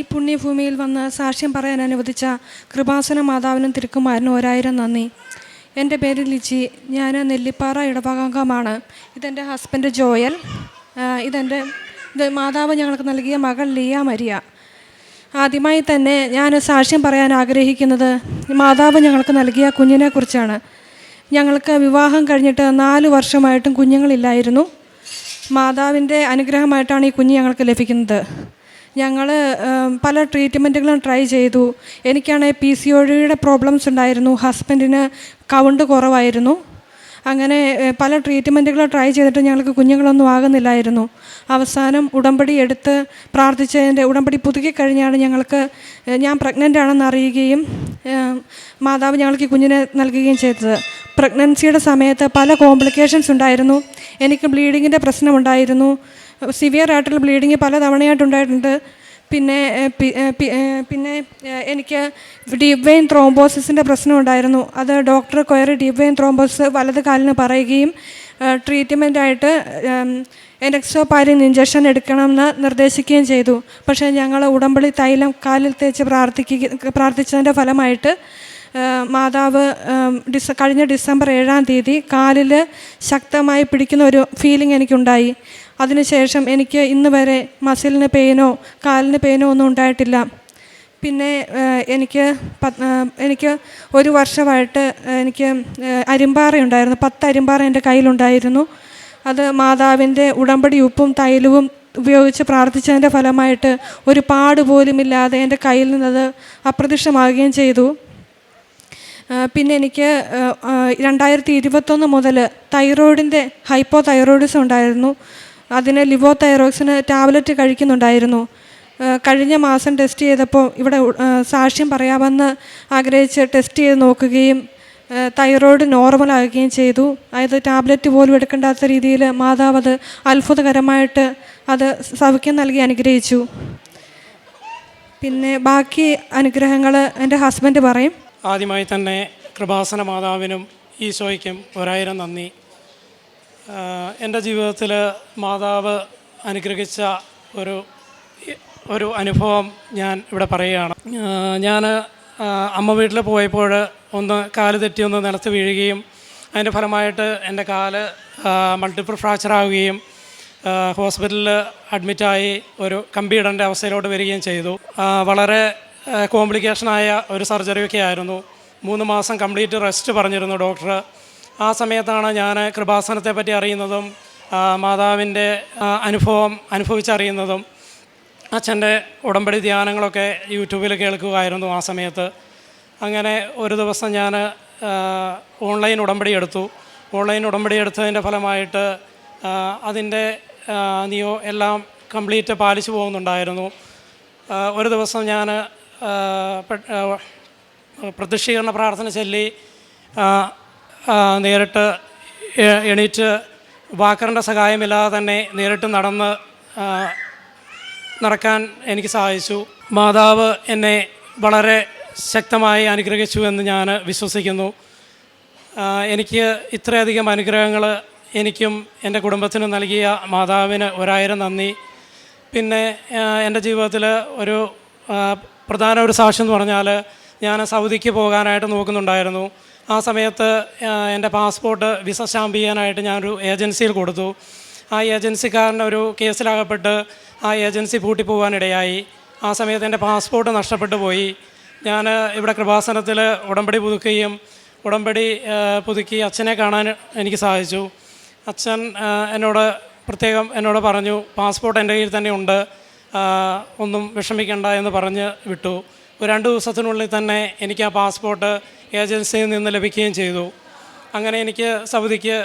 ഈ പുണ്യഭൂമിയിൽ വന്ന് സാക്ഷ്യം പറയാൻ അനുവദിച്ച കൃപാസന മാതാവിനും തിരുക്കുമാരനും ഒരായിരം നന്ദി. എന്റെ പേര് ലിജി. ഞാൻ നെല്ലിപ്പാറ ഇടവകാംഗമാണ്. ഇതെന്റെ ഹസ്ബൻഡ് ജോയൽ. ഇതെന്റെ ഇത് മാതാവ് ഞങ്ങൾക്ക് നൽകിയ മകൾ ലിയ മരിയ. ആദ്യമായി തന്നെ ഞാൻ സാക്ഷ്യം പറയാൻ ആഗ്രഹിക്കുന്നത് മാതാവ് ഞങ്ങൾക്ക് നൽകിയ കുഞ്ഞിനെക്കുറിച്ചാണ് ഞങ്ങൾക്ക് വിവാഹം കഴിഞ്ഞിട്ട് നാല് വർഷമായിട്ടും കുഞ്ഞുങ്ങളില്ലായിരുന്നു. മാതാവിന്റെ അനുഗ്രഹമായിട്ടാണ് ഈ കുഞ്ഞ് ഞങ്ങൾക്ക് ലഭിക്കുന്നത്. ഞങ്ങൾ പല ട്രീറ്റ്മെന്റുകളും ട്രൈ ചെയ്തു. എനിക്കാണെങ്കിൽ പി സി ഒ ഡിയുടെ പ്രോബ്ലംസ് ഉണ്ടായിരുന്നു. ഹസ്ബൻഡിന് കൗണ്ട് കുറവായിരുന്നു. അങ്ങനെ പല ട്രീറ്റ്മെന്റുകൾ ട്രൈ ചെയ്തിട്ട് ഞങ്ങൾക്ക് കുഞ്ഞുങ്ങളൊന്നും ആകുന്നില്ലായിരുന്നു. അവസാനം ഉടമ്പടി എടുത്ത് പ്രാർത്ഥിച്ചതിന്റെ ഉടമ്പടി പുതുക്കി കഴിഞ്ഞാണ് ഞങ്ങൾക്ക് ഞാൻ പ്രഗ്നന്റ് ആണെന്ന് അറിയുകയും മാതാവ് ഞങ്ങൾക്ക് കുഞ്ഞിനെ നൽകുകയും ചെയ്തത്. പ്രഗ്നൻസിയുടെ സമയത്ത് പല കോംപ്ലിക്കേഷൻസ് ഉണ്ടായിരുന്നു. എനിക്ക് ബ്ലീഡിങ്ങിന്റെ പ്രശ്നമുണ്ടായിരുന്നു. സിവിയർ ആയിട്ടുള്ള ബ്ലീഡിങ് പല തവണയായിട്ടുണ്ടായിട്ടുണ്ട്. പിന്നെ പിന്നെ എനിക്ക് ഡീപ് വെയിൻ ത്രോംബോസിന്റെ പ്രശ്നം ഉണ്ടായിരുന്നു. അത് ഡോക്ടർ കൊയറി ഡീപ് വെയിൻ ത്രോംബോസ് വലത് കാലിന് പറയുകയും ട്രീറ്റ്മെന്റായിട്ട് എനക്സോപാരിൻ ഇഞ്ചക്ഷൻ എടുക്കണമെന്ന് നിർദ്ദേശിക്കുകയും ചെയ്തു. പക്ഷേ ഞങ്ങൾ ഉടമ്പടി തൈലം കാലിൽ തേച്ച് പ്രാർത്ഥിക്കുക പ്രാർത്ഥിച്ചതിന്റെ ഫലമായിട്ട് മാതാവ് ഡിസ കഴിഞ്ഞ ഡിസംബർ ഏഴാം തീയതി കാലിൽ ശക്തമായി പിടിക്കുന്ന ഒരു ഫീലിംഗ് എനിക്കുണ്ടായി. അതിനുശേഷം എനിക്ക് ഇന്ന് വരെ മസിലിന് പെയിനോ കാലിന് പെയിനോ ഒന്നും ഉണ്ടായിട്ടില്ല. പിന്നെ എനിക്ക് എനിക്ക് ഒരു വർഷമായിട്ട് എനിക്ക് അരിമ്പാറ ഉണ്ടായിരുന്നു. പത്ത് അരിമ്പാറ എന്റെ കയ്യിലുണ്ടായിരുന്നു. അത് മാതാവിന്റെ ഉടമ്പടി ഉപ്പും തൈലവും ഉപയോഗിച്ച് പ്രാർത്ഥിച്ചതിന്റെ ഫലമായിട്ട് ഒരു പാട് പോലുമില്ലാതെ എന്റെ കയ്യിൽ നിന്നത് അപ്രത്യക്ഷമാകുകയും ചെയ്തു. പിന്നെ എനിക്ക് രണ്ടായിരത്തി ഇരുപത്തൊന്ന് മുതൽ തൈറോയിഡിന്റെ ഹൈപ്പോ തൈറോയിഡിസം ഉണ്ടായിരുന്നു. അതിന് ലിവോ തൈറോക്സിന് ടാബ്ലറ്റ് കഴിക്കുന്നുണ്ടായിരുന്നു. കഴിഞ്ഞ മാസം ടെസ്റ്റ് ചെയ്തപ്പോൾ ഇവിടെ സാക്ഷ്യം പറയാമെന്ന് ആഗ്രഹിച്ച് ടെസ്റ്റ് ചെയ്ത് നോക്കുകയും തൈറോയിഡ് നോർമൽ ആകുകയും ചെയ്തു. അതായത് ടാബ്ലറ്റ് പോലും എടുക്കേണ്ടാത്ത രീതിയിൽ മാതാവ് അത് അത്ഭുതകരമായിട്ട് അത് സൗഖ്യം നൽകി അനുഗ്രഹിച്ചു. പിന്നെ ബാക്കി അനുഗ്രഹങ്ങൾ എന്റെ ഹസ്ബൻഡ് പറയും. ആദ്യമായി തന്നെ കൃപാസന മാതാവിനും ഈശോയ്ക്കും ഒരായിരം നന്ദി. എന്റെ ജീവിതത്തിൽ മാതാവ് അനുഗ്രഹിച്ച ഒരു ഒരു അനുഭവം ഞാൻ ഇവിടെ പറയുകയാണ്. ഞാൻ അമ്മ വീട്ടിൽ പോയപ്പോൾ ഒന്ന് കാൽ തെറ്റി ഒന്ന് നിലത്ത് വീഴുകയും അതിന്റെ ഫലമായിട്ട് എന്റെ കാൽ മൾട്ടിപ്പിൾ ഫ്രാക്ചർ ആവുകയും ഹോസ്പിറ്റലിൽ അഡ്മിറ്റായി ഒരു കമ്പിയിടേണ്ട അവസ്ഥയിലോട്ട് വരികയും ചെയ്തു. വളരെ കോംപ്ലിക്കേഷനായ ഒരു സർജറിയൊക്കെ ആയിരുന്നു. മൂന്ന് മാസം കംപ്ലീറ്റ് റെസ്റ്റ് പറഞ്ഞിരുന്നു ഡോക്ടർ ആ സമയത്താണ് ഞാൻ കൃപാസനത്തെ പറ്റി അറിയുന്നതും മാതാവിന്റെ അനുഭവം അനുഭവിച്ചറിയുന്നതും അച്ഛന്റെ ഉടമ്പടി ധ്യാനങ്ങളൊക്കെ യൂട്യൂബിൽ കേൾക്കുമായിരുന്നു ആ സമയത്ത്. അങ്ങനെ ഒരു ദിവസം ഞാൻ ഓൺലൈൻ ഉടമ്പടി എടുത്തു. ഓൺലൈൻ ഉടമ്പടി എടുത്തതിന്റെ ഫലമായിട്ട് അതിന്റെ നിയോ എല്ലാം കംപ്ലീറ്റ് പാലിച്ചു പോകുന്നുണ്ടായിരുന്നു. ഒരു ദിവസം ഞാൻ പ്രത്യക്ഷീകരണ പ്രാർത്ഥന ചൊല്ലി നേരിട്ട് എണീറ്റ് വാക്കറിന്റെ സഹായമില്ലാതെ തന്നെ നേരിട്ട് നടന്ന് നടക്കാൻ എനിക്ക് സഹായിച്ചു മാതാവ് എന്നെ വളരെ ശക്തമായി അനുഗ്രഹിച്ചു എന്ന് ഞാൻ വിശ്വസിക്കുന്നു. എനിക്ക് ഇത്രയധികം അനുഗ്രഹങ്ങൾ എനിക്കും എന്റെ കുടുംബത്തിനും നൽകിയ മാതാവിന് ഒരായിരം നന്ദി. പിന്നെ എന്റെ ജീവിതത്തിൽ ഒരു പ്രധാന ഒരു സാക്ഷ്യം എന്ന് പറഞ്ഞാൽ ഞാൻ സൗദിക്ക് പോകാനായിട്ട് നോക്കുന്നുണ്ടായിരുന്നു. ആ സമയത്ത് എന്റെ പാസ്പോർട്ട് വിസ സ്റ്റാമ്പ് ചെയ്യാനായിട്ട് ഞാനൊരു ഏജൻസിയിൽ കൊടുത്തു. ആ ഏജൻസിക്കാരന്റെ ഒരു കേസിലകപ്പെട്ട് ആ ഏജൻസി പൂട്ടിപ്പോവാനിടയായി ആ സമയത്ത് എന്റെ പാസ്പോർട്ട് നഷ്ടപ്പെട്ടു പോയി. ഞാൻ ഇവിടെ കൃപാസനത്തിൽ ഉടമ്പടി പുതുക്കുകയും ഉടമ്പടി പുതുക്കി അച്ഛനെ കാണാൻ എനിക്ക് സാധിച്ചു. അച്ഛൻ എന്നോട് പ്രത്യേകം എന്നോട് പറഞ്ഞു പാസ്പോർട്ട് എന്റെ കയ്യിൽ തന്നെ ഉണ്ട്. ഒന്നും വിഷമിക്കണ്ട എന്ന് പറഞ്ഞ് വിട്ടു. ഒരു രണ്ട് ദിവസത്തിനുള്ളിൽ തന്നെ എനിക്ക് ആ പാസ്പോർട്ട് ഏജൻസിയിൽ നിന്ന് ലഭിക്കുകയും ചെയ്തു. അങ്ങനെ എനിക്ക് സൗദിക്ക്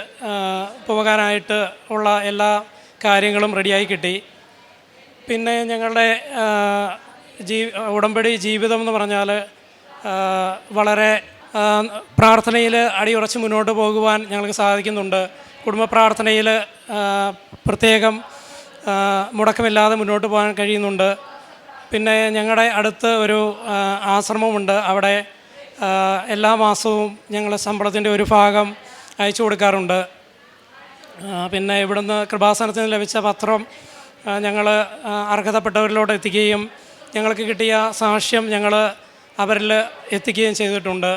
പോകാനായിട്ട് ഉള്ള എല്ലാ കാര്യങ്ങളും റെഡിയായി കിട്ടി. പിന്നെ ഞങ്ങളുടെ ജീ ഉടമ്പടി ജീവിതം എന്ന് പറഞ്ഞാൽ വളരെ പ്രാർത്ഥനയിൽ അടിയുറച്ച് മുന്നോട്ട് പോകുവാൻ ഞങ്ങൾക്ക് സാധിക്കുന്നുണ്ട്. കുടുംബ പ്രാർത്ഥനയിൽ പ്രത്യേകം മുടക്കമില്ലാതെ മുന്നോട്ട് പോകാൻ കഴിയുന്നുണ്ട്. പിന്നെ ഞങ്ങളുടെ അടുത്ത് ഒരു ആശ്രമമുണ്ട്. അവിടെ എല്ലാ മാസവും ഞങ്ങൾ ശമ്പളത്തിന്റെ ഒരു ഭാഗം അയച്ചു കൊടുക്കാറുണ്ട്. പിന്നെ ഇവിടുന്ന് കൃപാസനത്തിന് ലഭിച്ച പത്രം ഞങ്ങൾ അർഹതപ്പെട്ടവരിലോട്ട് എത്തിക്കുകയും ഞങ്ങൾക്ക് കിട്ടിയ സാക്ഷ്യം ഞങ്ങൾ അവരിൽ എത്തിക്കുകയും ചെയ്തിട്ടുണ്ട്.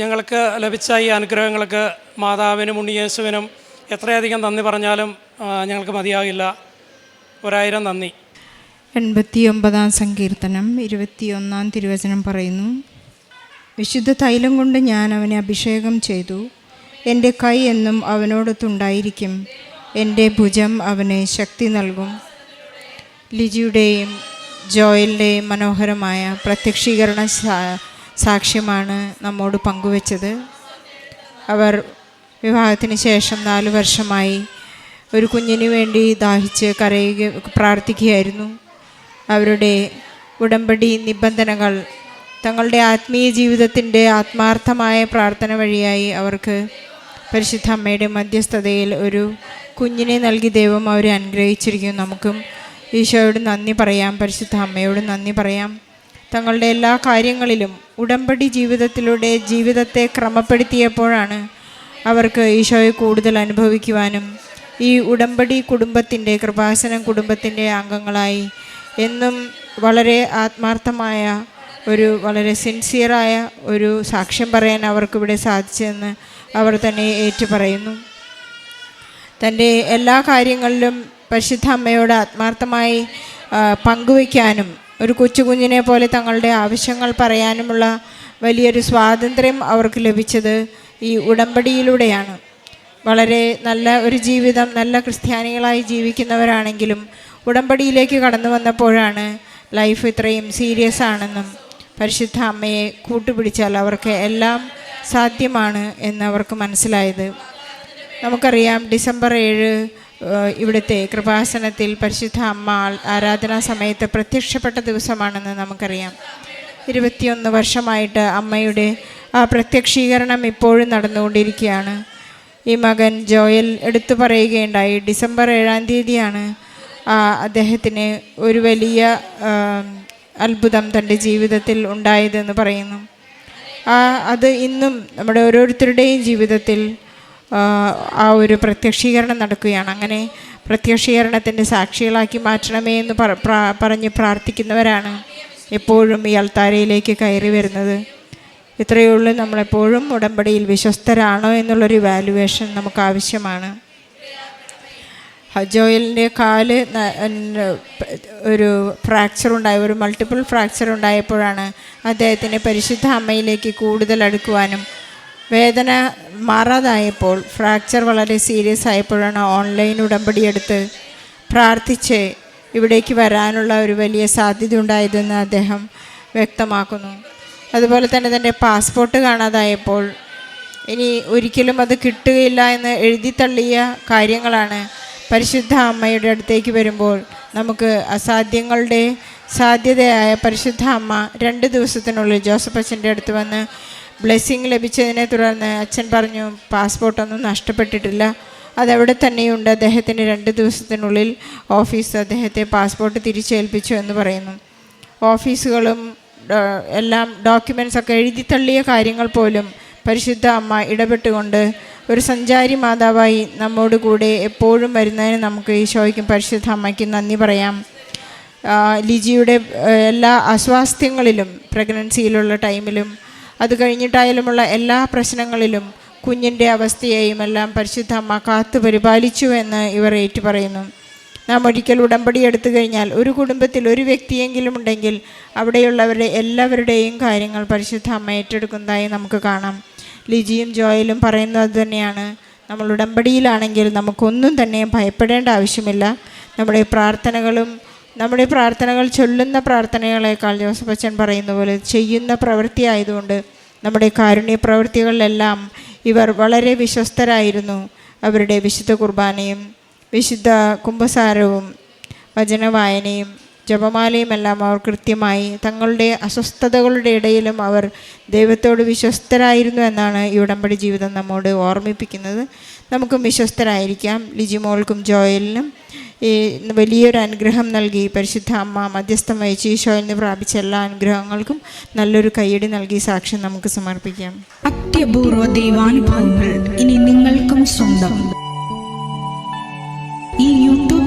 ഞങ്ങൾക്ക് ലഭിച്ച ഈ അനുഗ്രഹങ്ങൾക്ക് മാതാവിനും ഉണ്ണിയേശുവിനും എത്രയധികം നന്ദി പറഞ്ഞാലും ഞങ്ങൾക്ക് മതിയാകില്ല. ഒരായിരം നന്ദി. എൺപത്തി ഒമ്പതാം സങ്കീർത്തനം ഇരുപത്തിയൊന്നാം തിരുവചനം പറയുന്നു വിശുദ്ധ തൈലം കൊണ്ട് ഞാൻ അവനെ അഭിഷേകം ചെയ്തു. എന്റെ കൈ എന്നും അവനോടൊത്തുണ്ടായിരിക്കും. എന്റെ ഭുജം അവന് ശക്തി നൽകും. ലിജിയുടെയും ജോയലിന്റെയും മനോഹരമായ പ്രത്യക്ഷീകരണ സാക്ഷ്യമാണ് നമ്മോട് പങ്കുവച്ചത്. അവർ വിവാഹത്തിന് ശേഷം നാല് വർഷമായി ഒരു കുഞ്ഞിന് വേണ്ടി ദാഹിച്ച് കരയുക പ്രാർത്ഥിക്കുകയായിരുന്നു. അവരുടെ ഉടമ്പടി നിബന്ധനകൾ തങ്ങളുടെ ആത്മീയ ജീവിതത്തിന്റെ ആത്മാർത്ഥമായ പ്രാർത്ഥന വഴിയായി അവർക്ക് പരിശുദ്ധ അമ്മയുടെ മധ്യസ്ഥതയിൽ ഒരു കുഞ്ഞിനെ നൽകി ദൈവം അവരെ അനുഗ്രഹിച്ചിരിക്കും നമുക്കും ഈശോയോട് നന്ദി പറയാം പരിശുദ്ധ അമ്മയോട് നന്ദി പറയാം. തങ്ങളുടെ എല്ലാ കാര്യങ്ങളിലും ഉടമ്പടി ജീവിതത്തിലൂടെ ജീവിതത്തെ ക്രമപ്പെടുത്തിയപ്പോഴാണ് അവർക്ക് ഈശോയെ കൂടുതൽ അനുഭവിക്കുവാനും ഈ ഉടമ്പടി കുടുംബത്തിന്റെ കൃപാസനം കുടുംബത്തിന്റെ അംഗങ്ങളായി എന്നും വളരെ ആത്മാർത്ഥമായ ഒരു വളരെ സിൻസിയറായ ഒരു സാക്ഷ്യം പറയാൻ അവർക്കിവിടെ സാധിച്ചതെന്ന് അവർ തന്നെ ഏറ്റു പറയുന്നു തന്റെ എല്ലാ കാര്യങ്ങളിലും പരിശുദ്ധ അമ്മയോട് ആത്മാർത്ഥമായി പങ്കുവയ്ക്കാനും ഒരു കൊച്ചു കുഞ്ഞിനെ പോലെ തങ്ങളുടെ ആവശ്യങ്ങൾ പറയാനുമുള്ള വലിയൊരു സ്വാതന്ത്ര്യം അവർക്ക് ലഭിച്ചത് ഈ ഉടമ്പടിയിലൂടെയാണ്. വളരെ നല്ല ഒരു ജീവിതം നല്ല ക്രിസ്ത്യാനികളായി ജീവിക്കുന്നവരാണെങ്കിലും ഉടമ്പടിയിലേക്ക് കടന്നു വന്നപ്പോഴാണ് ലൈഫ് ഇത്രയും സീരിയസ് ആണെന്നും പരിശുദ്ധ അമ്മയെ കൂട്ടുപിടിച്ചാൽ അവർക്ക് എല്ലാം സാധ്യമാണ് എന്ന് അവർക്ക് മനസ്സിലായത്. നമുക്കറിയാം ഡിസംബർ ഏഴ് ഇവിടുത്തെ കൃപാസനത്തിൽ പരിശുദ്ധ അമ്മ ആരാധനാ സമയത്ത് പ്രത്യക്ഷപ്പെട്ട ദിവസമാണെന്ന് നമുക്കറിയാം. ഇരുപത്തിയൊന്ന് വർഷമായിട്ട് അമ്മയുടെ ആ പ്രത്യക്ഷീകരണം ഇപ്പോഴും നടന്നുകൊണ്ടിരിക്കുകയാണ്. ഈ മകൻ ജോയൽ എടുത്തു പറയുകയുണ്ടായി. ഡിസംബർ ഏഴാം തീയതിയാണ് അദ്ദേഹത്തിന് ഒരു വലിയ അത്ഭുതം തന്റെ ജീവിതത്തിൽ ഉണ്ടായതെന്ന് പറയുന്നു. അത് ഇന്നും നമ്മുടെ ഓരോരുത്തരുടെയും ജീവിതത്തിൽ ആ, ഒരു പ്രത്യക്ഷീകരണം നടക്കുകയാണ്. അങ്ങനെ പ്രത്യക്ഷീകരണത്തിന്റെ സാക്ഷികളാക്കി മാറ്റണമേ എന്ന് പറ- പറഞ്ഞ് പ്രാർത്ഥിക്കുന്നവരാണ് എപ്പോഴും ഈ അൾത്താരയിലേക്ക് കയറി വരുന്നത്. ഇത്രയേ ഉള്ളൂ. നമ്മളെപ്പോഴും ഉടമ്പടിയിൽ വിശ്വസ്തരാണോ എന്നുള്ളൊരു വാലുവേഷൻ നമുക്ക് ആവശ്യമാണ്. ജോയലിന്റെ കാൽ ഒരു ഫ്രാക്ചർ ഉണ്ടായി ഒരു മൾട്ടിപ്പിൾ ഫ്രാക്ചർ ഉണ്ടായപ്പോഴാണ് അദ്ദേഹത്തിന്റെ പരിശുദ്ധ അമ്മയിലേക്ക് കൂടുതൽ അടുക്കുവാനും വേദന മാറാതായപ്പോൾ ഫ്രാക്ചർ വളരെ സീരിയസ് ആയപ്പോഴാണ് ഓൺലൈൻ ഉടമ്പടി എടുത്ത് പ്രാർത്ഥിച്ച് ഇവിടേക്ക് വരാനുള്ള ഒരു വലിയ സാധ്യത ഉണ്ടായതെന്ന് അദ്ദേഹം വ്യക്തമാക്കുന്നു. അതുപോലെ തന്നെ തന്റെ പാസ്പോർട്ട് കാണാതായപ്പോൾ ഇനി ഒരിക്കലും അത് കിട്ടുകയില്ല എന്ന് എഴുതി തള്ളിയ കാര്യങ്ങളാണ് പരിശുദ്ധ അമ്മയുടെ അടുത്തേക്ക് വരുമ്പോൾ നമുക്ക് അസാധ്യങ്ങളുടെ സാധ്യതയായ പരിശുദ്ധ അമ്മ രണ്ട് ദിവസത്തിനുള്ളിൽ ജോസഫ് അച്ഛന്റെ അടുത്ത് വന്ന് ബ്ലെസ്സിങ് ലഭിച്ചതിനെ തുടർന്ന് അച്ഛൻ പറഞ്ഞു പാസ്പോർട്ടൊന്നും നഷ്ടപ്പെട്ടിട്ടില്ല. അതവിടെ തന്നെയുണ്ട്. അദ്ദേഹത്തിന് രണ്ട് ദിവസത്തിനുള്ളിൽ ഓഫീസ് അദ്ദേഹത്തെ പാസ്പോർട്ട് തിരിച്ചേൽപ്പിച്ചു എന്ന് പറയുന്നു. ഓഫീസുകളും എല്ലാം ഡോക്യുമെൻസ് ഒക്കെ എഴുതി തള്ളിയ കാര്യങ്ങൾ പോലും പരിശുദ്ധ അമ്മ ഇടപെട്ടുകൊണ്ട് ഒരു സഞ്ചാരി മാതാവായി നമ്മോട് കൂടെ എപ്പോഴും വരുന്നതിന് നമുക്ക് ഈശോയ്ക്കും പരിശുദ്ധ അമ്മയ്ക്കും നന്ദി പറയാം. ലിജിയുടെ എല്ലാ അസ്വാസ്ഥ്യങ്ങളിലും പ്രഗ്നൻസിയിലുള്ള ടൈമിലും അത് കഴിഞ്ഞിട്ടായാലുമുള്ള എല്ലാ പ്രശ്നങ്ങളിലും കുഞ്ഞിന്റെ അവസ്ഥയെയും എല്ലാം പരിശുദ്ധ അമ്മ കാത്തു പരിപാലിച്ചു എന്ന് ഇവർ ഏറ്റുപറയുന്നു. നാം ഒരിക്കൽ ഉടമ്പടി എടുത്തു കഴിഞ്ഞാൽ ഒരു കുടുംബത്തിൽ ഒരു വ്യക്തിയെങ്കിലും ഉണ്ടെങ്കിൽ അവിടെയുള്ളവരുടെ എല്ലാവരുടെയും കാര്യങ്ങൾ പരിശുദ്ധ അമ്മ ഏറ്റെടുക്കുന്നതായി നമുക്ക് കാണാം. ലിജിയും ജോയലും പറയുന്നത് തന്നെയാണ്. നമ്മൾ ഉടമ്പടിയിലാണെങ്കിൽ നമുക്കൊന്നും തന്നെ ഭയപ്പെടേണ്ട ആവശ്യമില്ല. നമ്മുടെ പ്രാർത്ഥനകളും നമ്മുടെ പ്രാർത്ഥനകൾ ചൊല്ലുന്ന പ്രാർത്ഥനകളെക്കാൾ ജോസഫ് അച്ഛൻ പറയുന്ന പോലെ ചെയ്യുന്ന പ്രവൃത്തി ആയതുകൊണ്ട് നമ്മുടെ കാരുണ്യ പ്രവൃത്തികളിലെല്ലാം ഇവർ വളരെ വിശ്വസ്തരായിരുന്നു. അവരുടെ വിശുദ്ധ കുർബാനയും വിശുദ്ധ കുംഭസാരവും വചനവായനയും ജപമാലയും എല്ലാം അവർ കൃത്യമായി തങ്ങളുടെ അസ്വസ്ഥതകളുടെ ഇടയിലും അവർ ദൈവത്തോട് വിശ്വസ്തരായിരുന്നു എന്നാണ് ഈ ഉടമ്പടി ജീവിതം നമ്മോട് ഓർമ്മിപ്പിക്കുന്നത്. നമുക്കും വിശ്വസ്തരായിരിക്കാം. ലിജിമോൾക്കും ജോയലിനും ഈ വലിയൊരു അനുഗ്രഹം നൽകി പരിശുദ്ധ അമ്മ മധ്യസ്ഥം വഹിച്ച് ഈശോയിൽ നിന്ന് പ്രാപിച്ച എല്ലാ അനുഗ്രഹങ്ങൾക്കും നല്ലൊരു കൈയടി നൽകി സാക്ഷ്യം നമുക്ക് സമർപ്പിക്കാം. അത്യപൂർവ ദൈവാനുഭവങ്ങൾ ഇനി നിങ്ങൾക്കും സ്വന്തം.